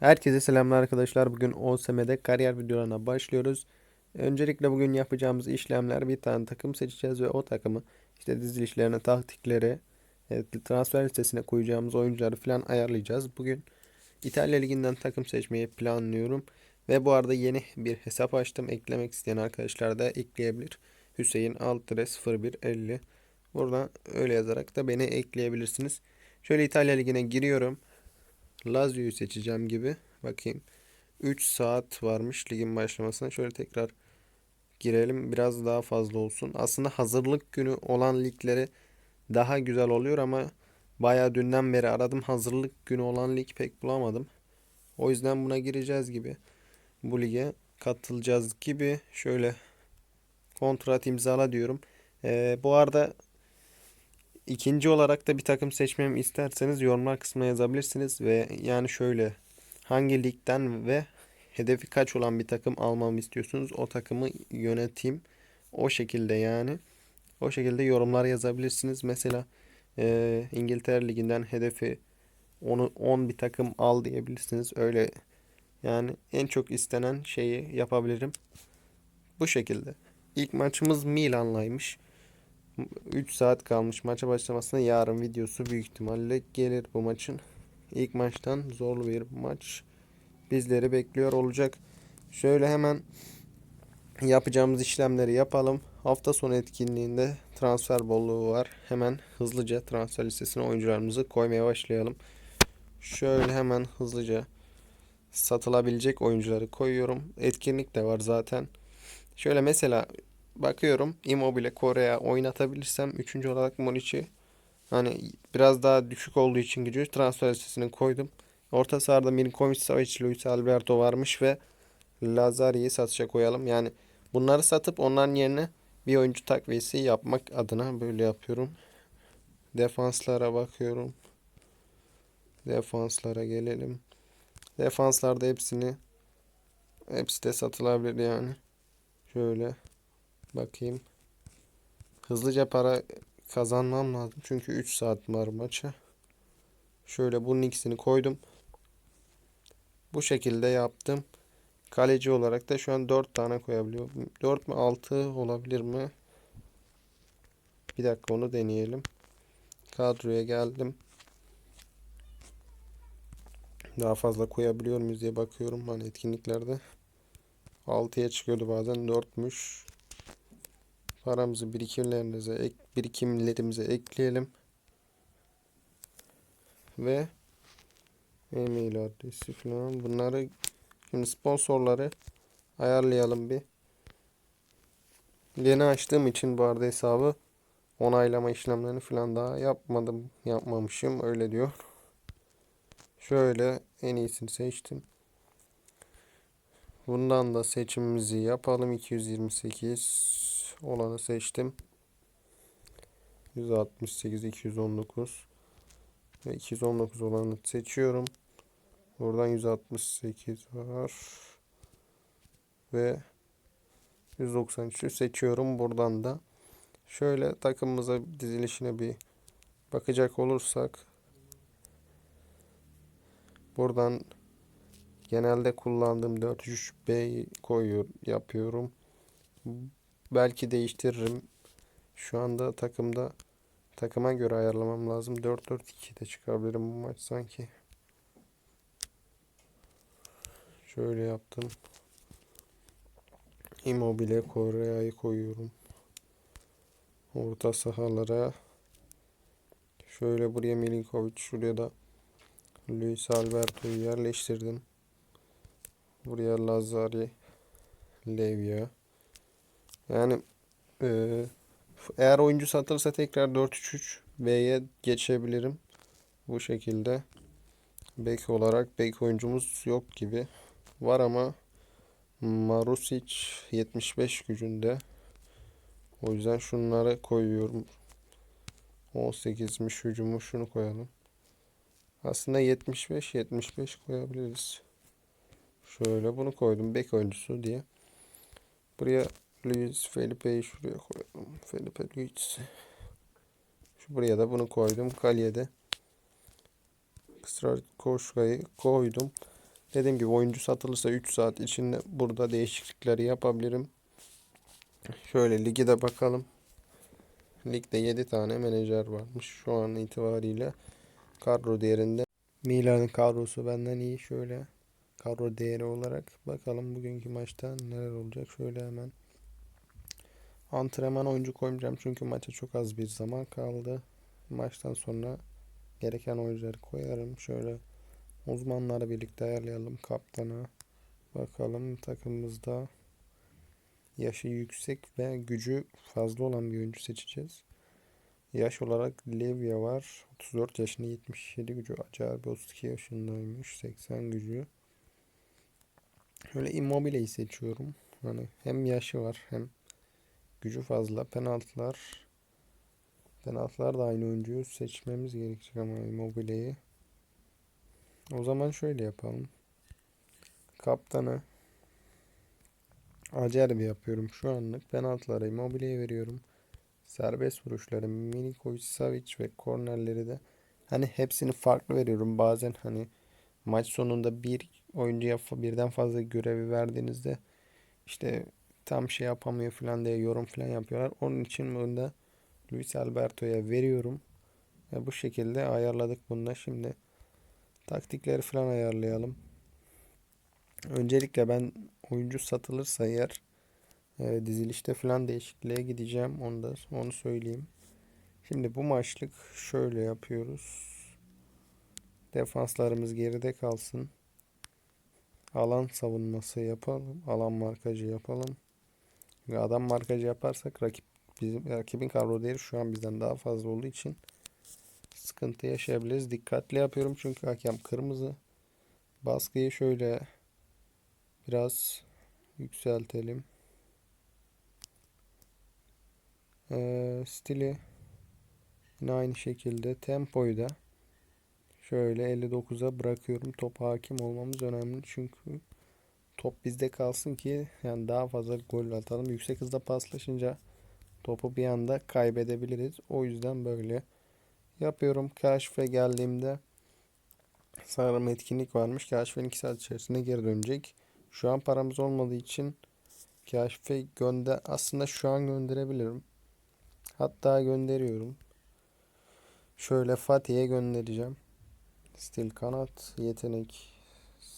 Herkese selamlar arkadaşlar. Bugün OSM'de kariyer videolarına başlıyoruz. Öncelikle bugün yapacağımız işlemler bir tane takım seçeceğiz ve o takımı işte dizilişlerine, taktikleri, e, transfer listesine koyacağımız oyuncuları falan ayarlayacağız. Bugün İtalya Ligi'nden takım seçmeyi planlıyorum. Ve bu arada yeni bir hesap açtım. Eklemek isteyen arkadaşlar da ekleyebilir. Hüseyin Altıre 0150. Buradan öyle yazarak da beni ekleyebilirsiniz. Şöyle İtalya Ligi'ne giriyorum. Lazio'yu seçeceğim gibi. Bakayım. 3 saat varmış ligin başlamasına. Şöyle tekrar girelim. Biraz daha fazla olsun. Aslında hazırlık günü olan ligleri daha güzel oluyor ama bayağı dünden beri aradım. Hazırlık günü olan lig pek bulamadım. O yüzden buna gireceğiz gibi. Bu lige katılacağız gibi. Şöyle kontrat imzala diyorum. Ee, bu arada İkinci olarak da bir takım seçmemi isterseniz yorumlar kısmına yazabilirsiniz ve yani şöyle hangi ligden ve hedefi kaç olan bir takım almamı istiyorsunuz o takımı yöneteyim. O şekilde yani o şekilde yorumlar yazabilirsiniz. Mesela e, İngiltere liginden hedefi onu 10 bir takım al diyebilirsiniz. Öyle yani en çok istenen şeyi yapabilirim. Bu şekilde. İlk maçımız Milan'laymış 3 saat kalmış maça başlamasına yarın videosu büyük ihtimalle gelir bu maçın. İlk maçtan zorlu bir maç bizleri bekliyor olacak. Şöyle hemen yapacağımız işlemleri yapalım. Hafta sonu etkinliğinde transfer bolluğu var. Hemen hızlıca transfer listesine oyuncularımızı koymaya başlayalım. Şöyle hemen hızlıca satılabilecek oyuncuları koyuyorum. Etkinlik de var zaten. Şöyle mesela bakıyorum Immobile Kore'ye oynatabilirsem 3. olarak Moriç'i hani biraz daha düşük olduğu için gücü transfer listesine koydum. Orta sahada Milinkovic Savic, Luis Alberto varmış ve Lazari'yi satışa koyalım. Yani bunları satıp onların yerine bir oyuncu takviyesi yapmak adına böyle yapıyorum. Defanslara bakıyorum. Defanslara gelelim. Defanslarda hepsini hepsi de satılabilir yani. Şöyle Bakayım. Hızlıca para kazanmam lazım. Çünkü 3 saat var maça. Şöyle bunun ikisini koydum. Bu şekilde yaptım. Kaleci olarak da şu an 4 tane koyabiliyorum. 4 mü 6 olabilir mi? Bir dakika onu deneyelim. Kadroya geldim. Daha fazla koyabiliyor muyuz diye bakıyorum hani etkinliklerde. 6'ya çıkıyordu bazen 4'müş. Paramızı birikimlerimize ek, birikimlerimize ekleyelim. Ve e-mail adresi falan bunları şimdi sponsorları ayarlayalım bir. Yeni açtığım için bu arada hesabı onaylama işlemlerini falan daha yapmadım. Yapmamışım öyle diyor. Şöyle en iyisini seçtim. Bundan da seçimimizi yapalım. 228 olanı seçtim. 168 219 ve 219 olanı seçiyorum. Buradan 168 var. Ve 193'ü seçiyorum buradan da. Şöyle takımımıza dizilişine bir bakacak olursak buradan genelde kullandığım 403B koyuyor yapıyorum. Belki değiştiririm. Şu anda takımda takıma göre ayarlamam lazım. 4-4-2 de çıkabilirim bu maç sanki. Şöyle yaptım. Immobile Korea'yı koyuyorum. Orta sahalara şöyle buraya Milinkovic şuraya da Luis Alberto'yu yerleştirdim. Buraya Lazari Levya yani e, eğer oyuncu satılırsa tekrar 4-3-3 B'ye geçebilirim. Bu şekilde. Bek olarak bek oyuncumuz yok gibi. Var ama Marusic 75 gücünde. O yüzden şunları koyuyorum. 18'miş hücumu şunu koyalım. Aslında 75 75 koyabiliriz. Şöyle bunu koydum bek oyuncusu diye. Buraya Luis Felipe'yi şuraya koyalım. Felipe Luis. Şu buraya da bunu koydum. Kaleye de Kısrar Koşka'yı koydum. Dediğim gibi oyuncu satılırsa 3 saat içinde burada değişiklikleri yapabilirim. Şöyle ligi de bakalım. Ligde 7 tane menajer varmış şu an itibariyle. Kadro değerinde. Milan'ın kadrosu benden iyi. Şöyle kadro değeri olarak bakalım bugünkü maçta neler olacak. Şöyle hemen antrenman oyuncu koymayacağım çünkü maça çok az bir zaman kaldı. Maçtan sonra gereken oyuncuları koyarım. Şöyle uzmanları birlikte ayarlayalım. Kaptanı bakalım takımımızda yaşı yüksek ve gücü fazla olan bir oyuncu seçeceğiz. Yaş olarak Levya var. 34 yaşında 77 gücü. Acarbi 32 yaşındaymış. 80 gücü. Şöyle Immobile'yi seçiyorum. Hani hem yaşı var hem gücü fazla. Penaltılar. Penaltılar da aynı oyuncuyu seçmemiz gerekecek ama Immobile'yi. O zaman şöyle yapalım. Kaptanı Acerbi yapıyorum şu anlık. Penaltıları Immobile'ye veriyorum. Serbest vuruşları Milinkovic, Savic ve kornerleri de hani hepsini farklı veriyorum. Bazen hani maç sonunda bir oyuncuya birden fazla görevi verdiğinizde işte tam şey yapamıyor falan diye yorum falan yapıyorlar. Onun için bunu da Luis Alberto'ya veriyorum. Ve bu şekilde ayarladık bunu da. Şimdi taktikleri falan ayarlayalım. Öncelikle ben oyuncu satılırsa eğer e, dizilişte falan değişikliğe gideceğim. Onu da onu söyleyeyim. Şimdi bu maçlık şöyle yapıyoruz. Defanslarımız geride kalsın. Alan savunması yapalım. Alan markacı yapalım. Ve adam markacı yaparsak rakip bizim rakibin kadro değeri şu an bizden daha fazla olduğu için sıkıntı yaşayabiliriz. Dikkatli yapıyorum çünkü hakem kırmızı. Baskıyı şöyle biraz yükseltelim. Ee, stili yine aynı şekilde tempoyu da şöyle 59'a bırakıyorum. Top hakim olmamız önemli çünkü top bizde kalsın ki yani daha fazla gol atalım. Yüksek hızda paslaşınca topu bir anda kaybedebiliriz. O yüzden böyle yapıyorum. Kaşfe geldiğimde sanırım etkinlik varmış. Kaşfe'nin 2 saat içerisinde geri dönecek. Şu an paramız olmadığı için Kaşfe gönder aslında şu an gönderebilirim. Hatta gönderiyorum. Şöyle Fatih'e göndereceğim. Stil kanat yetenek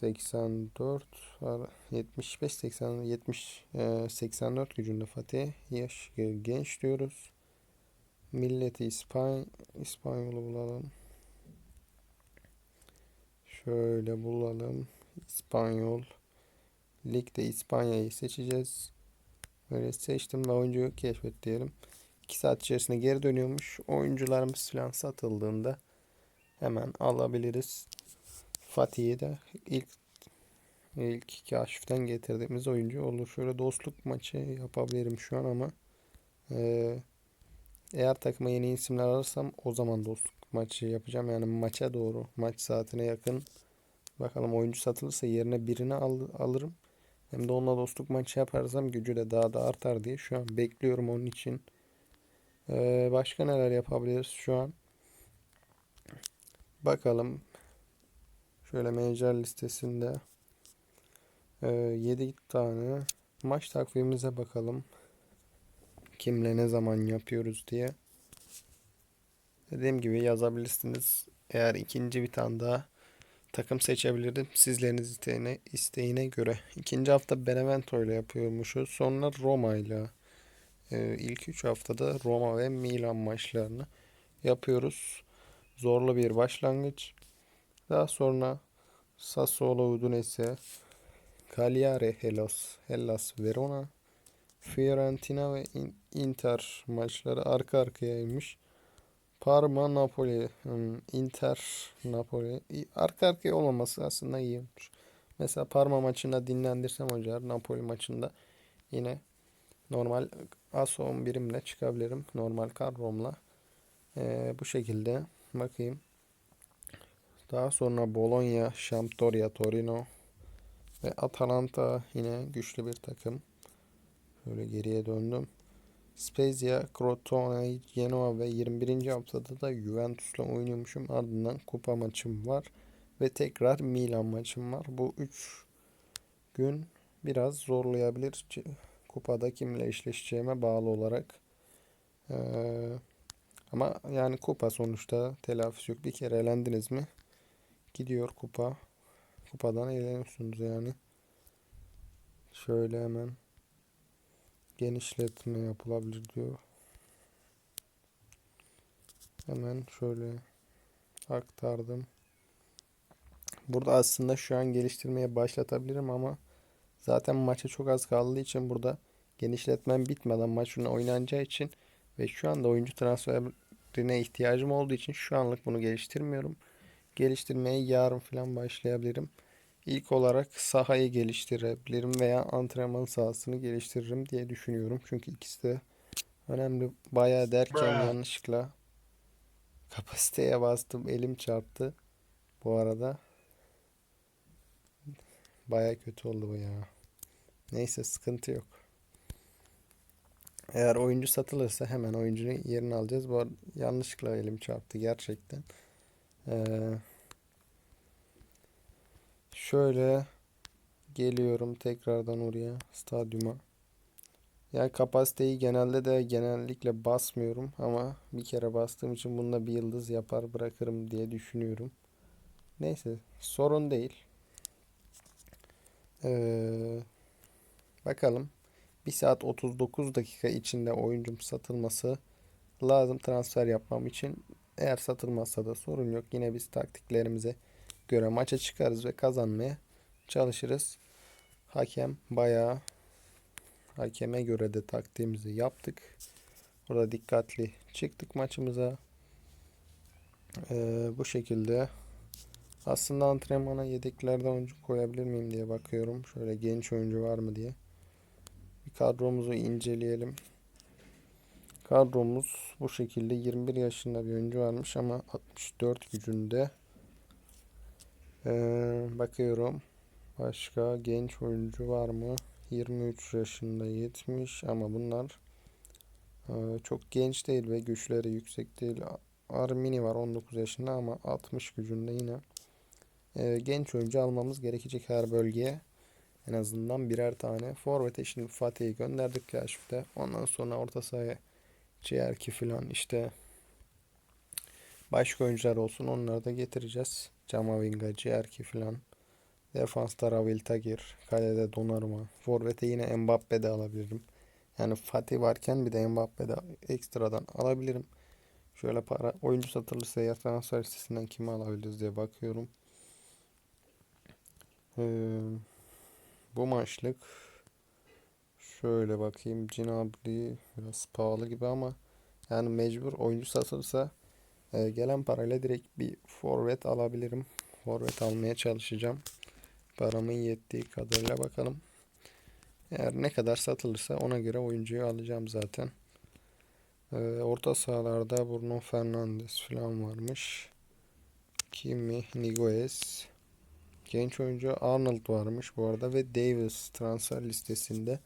84 75 80 70 84 gücünde Fatih yaş genç diyoruz. Milleti İspany İspanyolu bulalım. Şöyle bulalım. İspanyol. Ligde İspanya'yı seçeceğiz. Böyle seçtim ve oyuncuyu keşfet diyelim. 2 saat içerisinde geri dönüyormuş. Oyuncularımız falan satıldığında hemen alabiliriz. Fatih'i de ilk ilk kaşiften getirdiğimiz oyuncu olur. Şöyle dostluk maçı yapabilirim şu an ama e, eğer takıma yeni isimler alırsam o zaman dostluk maçı yapacağım. Yani maça doğru maç saatine yakın bakalım oyuncu satılırsa yerine birini al, alırım. Hem de onunla dostluk maçı yaparsam gücü de daha da artar diye şu an bekliyorum onun için. Ee, başka neler yapabiliriz şu an? Bakalım. Şöyle menajer listesinde e, 7 tane maç takvimimize bakalım. Kimle ne zaman yapıyoruz diye. Dediğim gibi yazabilirsiniz. Eğer ikinci bir tane daha takım seçebilirim. Sizleriniz isteğine, isteğine göre. İkinci hafta Benevento ile yapıyormuşuz. Sonra Roma ile. Ee, ilk 3 haftada Roma ve Milan maçlarını yapıyoruz. Zorlu bir başlangıç. Daha sonra Sassuolo Udinese, Cagliari Hellas, Hellas Verona, Fiorentina ve Inter maçları arka arkayaymış. Parma Napoli, hmm, Inter Napoli. Arka arkaya olmaması aslında iyi olmuş. Mesela Parma maçında dinlendirsem hocalar Napoli maçında yine normal ASO 11'imle çıkabilirim. Normal kadromla. Ee, bu şekilde bakayım. Daha sonra Bologna, Sampdoria, Torino ve Atalanta yine güçlü bir takım. Şöyle geriye döndüm. Spezia, Crotone, Genoa ve 21. haftada da Juventus'la oynuyormuşum. Ardından kupa maçım var. ve tekrar Milan maçım var. Bu 3 gün biraz zorlayabilir. Kupada kimle eşleşeceğime bağlı olarak. Ee, ama yani kupa sonuçta telafisi yok. Bir kere elendiniz mi? Gidiyor kupa. Kupadan eğleniyorsunuz yani. Şöyle hemen genişletme yapılabilir diyor. Hemen şöyle aktardım. Burada aslında şu an geliştirmeye başlatabilirim ama zaten maça çok az kaldığı için burada genişletmem bitmeden maç ürünü oynanacağı için ve şu anda oyuncu transferine ihtiyacım olduğu için şu anlık bunu geliştirmiyorum. Geliştirmeye yarın falan başlayabilirim. İlk olarak sahayı geliştirebilirim veya antrenman sahasını geliştiririm diye düşünüyorum. Çünkü ikisi de önemli. Bayağı derken yanlışlıkla kapasiteye bastım. Elim çarptı. Bu arada bayağı kötü oldu bu ya. Neyse sıkıntı yok. Eğer oyuncu satılırsa hemen oyuncunun yerini alacağız. Bu arada yanlışlıkla elim çarptı gerçekten. Ee, şöyle geliyorum tekrardan oraya stadyuma. Yani kapasiteyi genelde de genellikle basmıyorum ama bir kere bastığım için bunda bir yıldız yapar bırakırım diye düşünüyorum. Neyse sorun değil. Ee, bakalım. 1 saat 39 dakika içinde oyuncum satılması lazım transfer yapmam için. Eğer satılmazsa da sorun yok. Yine biz taktiklerimize göre maça çıkarız ve kazanmaya çalışırız. Hakem bayağı hakeme göre de taktiğimizi yaptık. Burada dikkatli çıktık maçımıza. Ee, bu şekilde aslında antrenmana yedeklerden oyuncu koyabilir miyim diye bakıyorum. Şöyle genç oyuncu var mı diye. Bir kadromuzu inceleyelim. Kadromuz bu şekilde 21 yaşında bir oyuncu varmış ama 64 gücünde. Ee, bakıyorum. Başka genç oyuncu var mı? 23 yaşında 70 ama bunlar e, çok genç değil ve güçleri yüksek değil. Armini var 19 yaşında ama 60 gücünde yine. E, genç oyuncu almamız gerekecek her bölgeye. En azından birer tane. Forvet'e şimdi Fatih'i gönderdik keşifte. Ondan sonra orta sahaya Ciğerki falan işte başka oyuncular olsun onları da getireceğiz. Camavinga, Ciğerki falan. Defansta Ravil Tagir. Kalede Donnarumma. Forvet'e yine Mbappe de alabilirim. Yani Fatih varken bir de Mbappe de ekstradan alabilirim. Şöyle para oyuncu satılırsa ya transfer listesinden kimi alabiliriz diye bakıyorum. Ee, bu maçlık şöyle bakayım Ginabri biraz pahalı gibi ama yani mecbur oyuncu satılırsa e, gelen parayla direkt bir forvet alabilirim. Forvet almaya çalışacağım. Paramın yettiği kadarıyla bakalım. Eğer ne kadar satılırsa ona göre oyuncuyu alacağım zaten. Ee, orta sahalarda Bruno Fernandes falan varmış. Kimi, Niguez. Genç oyuncu Arnold varmış bu arada ve Davis transfer listesinde.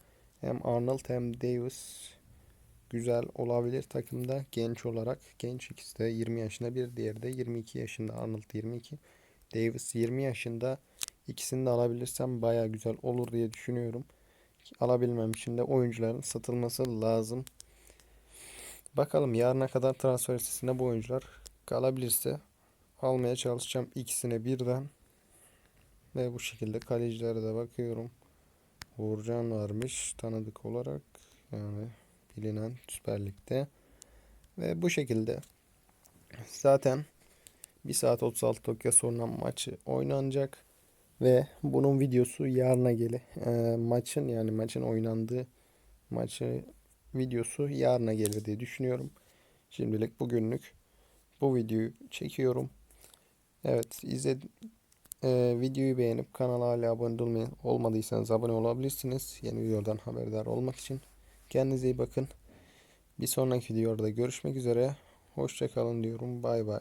Hem Arnold hem Davis güzel olabilir takımda genç olarak. Genç ikisi de 20 yaşında bir diğeri de 22 yaşında Arnold 22. Davis 20 yaşında İkisini de alabilirsem baya güzel olur diye düşünüyorum. Alabilmem için de oyuncuların satılması lazım. Bakalım yarına kadar transfer listesinde bu oyuncular kalabilirse almaya çalışacağım ikisine birden. Ve bu şekilde kalecilere de bakıyorum. Uğurcan varmış tanıdık olarak. Yani bilinen Süper Lig'de. Ve bu şekilde zaten 1 saat 36 dakika sonra maçı oynanacak. Ve bunun videosu yarına gele. E, maçın yani maçın oynandığı maçı videosu yarına gelir diye düşünüyorum. Şimdilik bugünlük bu videoyu çekiyorum. Evet izled e, videoyu beğenip kanala hala abone olmayan, olmadıysanız abone olabilirsiniz. Yeni videodan haberdar olmak için. Kendinize iyi bakın. Bir sonraki videoda görüşmek üzere. Hoşçakalın diyorum. Bay bay.